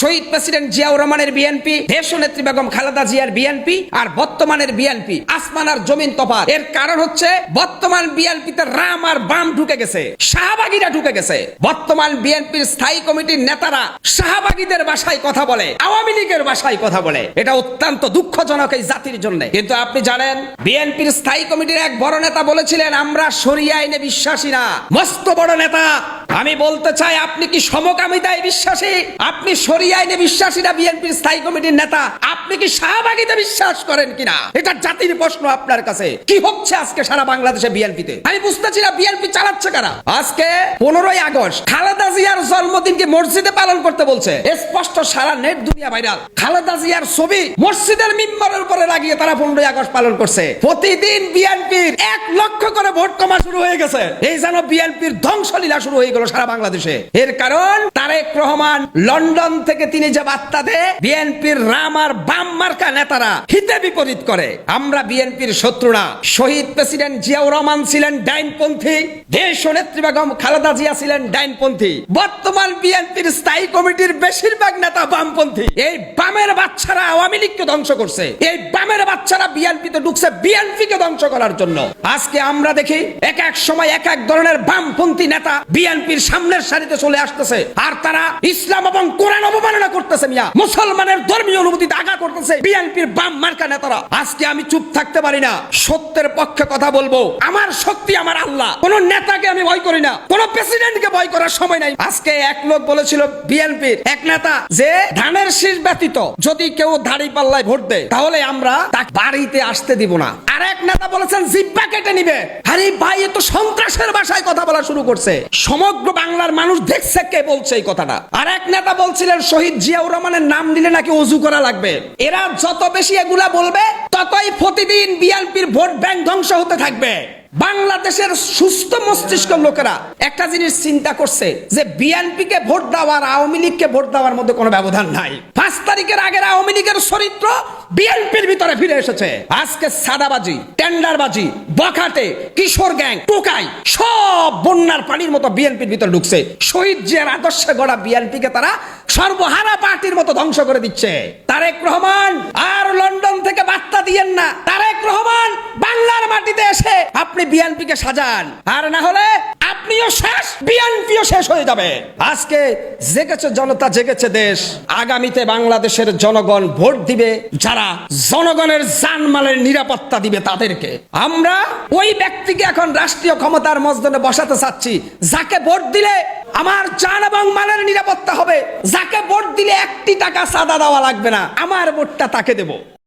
শহীদ president Ziaur রহমানের BNP দেশনেত্রী বেগম খালেদা জিয়ার বিএনপি আর বর্তমানের বিএনপি। আসমান আর জমিন তফাৎ। এর কারণ হচ্ছে বর্তমান বিএনপিতে রাম আর বাম ঢুকে গেছে। শাহবাগীরা ঢুকে গেছে। বর্তমান বিএনপির স্থায়ী কমিটির নেতারা শাহবাগীদের ভাষায় কথা বলে, আওয়ামী লীগের ভাষায় কথা বলে। এটা অত্যন্ত দুঃখজনক এই জাতির জন্য। কিন্তু আপনি জানেন, বিএনপির স্থায়ী কমিটির এক বড় নেতা বলেছিলেন, আমরা সরিয়ে আইনে বিশ্বাসী না। মস্ত বড় নেতা আমি বলতে চাই, আপনি কি সমকামিতায় বিশ্বাসী? আপনি সরিয়ে আইনে বিশ্বাসী না বিএনপির স্থায়ী কমিটির নেতা। আপনি কি শাহবাগীতে বিশ্বাস করেন কিনা? এটা জাতির প্রশ্ন আপনার কাছে। কি হচ্ছে আজকে সারা বাংলাদেশে বিএনপিতে? আমি বুঝতেছি না বিএনপি চালাচ্ছে কারা। আজকে পনেরোই আগস্ট, খালেদা জিয়ার জন্মদিনকে মসজিদে পালন করতে বলছে? স্পষ্ট, সারা নেট দুনিয়া ভাইরাল। খালেদা জিয়ার ছবি মসজিদের মিম্বরের উপরে লাগিয়ে তারা পনেরোই আগস্ট পালন করছে। প্রতিদিন বিএনপির এক লক্ষ করে ভোট কমা শুরু হয়ে গেছে। এই যেন বিএনপির ধ্বংসলীলা শুরু হয়ে গেল সারা বাংলাদেশে। এর কারণ, তারেক রহমান লন্ডন থেকে তিনি যে বার্তা দেয়, বিএনপির রাম আর বাম মার্কা নেতারা হিতে বিপরীত করে। আমরা বিএনপির শত্রু না শহীদ প্রেসিডেন্ট জিয়াউর রহমান ছিলেন ডাইনপন্থী। দেশ নেত্রী বেগম খালেদা জিয়া ছিলেন ডাইনপন্থী। বর্তমান বিএনপির স্থায়ী কমিটির বেশিরভাগ নেতা বামপন্থী। এই বামের বাচ্চারা আওয়ামী লীগকে ধ্বংস করছে। এই বামের বাচ্চারা বিএনপিতে ঢুকছে, বিএনপিকে ধ্বংস করার জন্য। আজকে আমরা দেখি এক এক সময় এক এক ধরনের বামপন্থী নেতা বিএনপির সামনের সারিতে চলে আসতেছে। আর তারা ইসলাম এবং কোরআন অবমাননা করতেছে মিয়া। মুসলমানের ধর্মীয় আগা করতেছে বিএনপির বাম মার্কা নেতারা। আজকে আমি চুপ থাকতে পারি না। সত্যের পক্ষে কথা বলব। আমার শক্তি আমার আল্লাহ। কোন নেতাকে আমি ভয় করি না। কোন প্রেসিডেন্টকে ভয় করার সময় নাই। আজকে এক লোক বলেছিল বিএনপির এক নেতা যে ধানের শীষ ব্যতীত যদি কেউ দাড়ি পাল্লায় ভোট দেয়, তাহলে আমরা তাকে বাড়িতে আসতে দিব না। আর এক নেতা বলেছেন, জিব্বা কেটে নিবে। আরে ভাই, এ তো সন্ত্রাসের ভাষায় কথা বলা শুরু করছে। সমগ্র বাংলার মানুষ দেখছে কে বলছে এই কথাটা। আর এক নেতা বলছিলেন, শহীদ জিয়াউর রহমানের নাম দিলে নাকি অজু করা লাগবে। এরা যত বেশি এগুলা বলবে, ততই প্রতিদিন বিএনপির ভোট ব্যাংক ধ্বংস হতে থাকবে। বাংলাদেশের সুস্থ মস্তিষ্ক লোকেরা একটা জিনিস চিন্তা করছে যে বিএনপি কে ভোট দেওয়ার আওয়ামী লীগকে ভোট দেওয়ার মধ্যে কোনো ব্যবধান নাই। পাঁচ তারিখের আগের আওয়ামী লীগের চরিত্র বিএনপির ভিতরে ফিরে এসেছে। আজকে সাদাবাজি, টেন্ডারবাজি, বখাটে, কিশোর গ্যাং, টোকাই, সব বন্যার পানির মতো বিএনপির ভিতরে ঢুকছে। শহীদ জিয়ার আদর্শে গড়া বিএনপি কে তারা সর্বহারা পার্টির মতো ধ্বংস করে দিচ্ছে। তারেক রহমান, আর লন্ডন থেকে বার্তা দিয়েন না। তারেক রহমান বাংলার এসে আপনি বিএনপি কে সাজান। আর না হলে আপনিও শেষ, বিএনপিও শেষ হয়ে যাবে। আজকে জেগেছে জনতা, জেগেছে দেশ। আগামীতে বাংলাদেশের জনগণ ভোট দিবে। যারা জনগণের জানমালের নিরাপত্তা দিবে তাদেরকে। আমরা ওই ব্যক্তিকে এখন রাষ্ট্রীয় ক্ষমতার মজদনে বসাতে চাচ্ছি। যাকে ভোট দিলে আমার জান এবং মালের নিরাপত্তা হবে। যাকে ভোট দিলে একটি টাকা সাদা দেওয়া লাগবে না। আমার ভোটটা তাকে দেবো।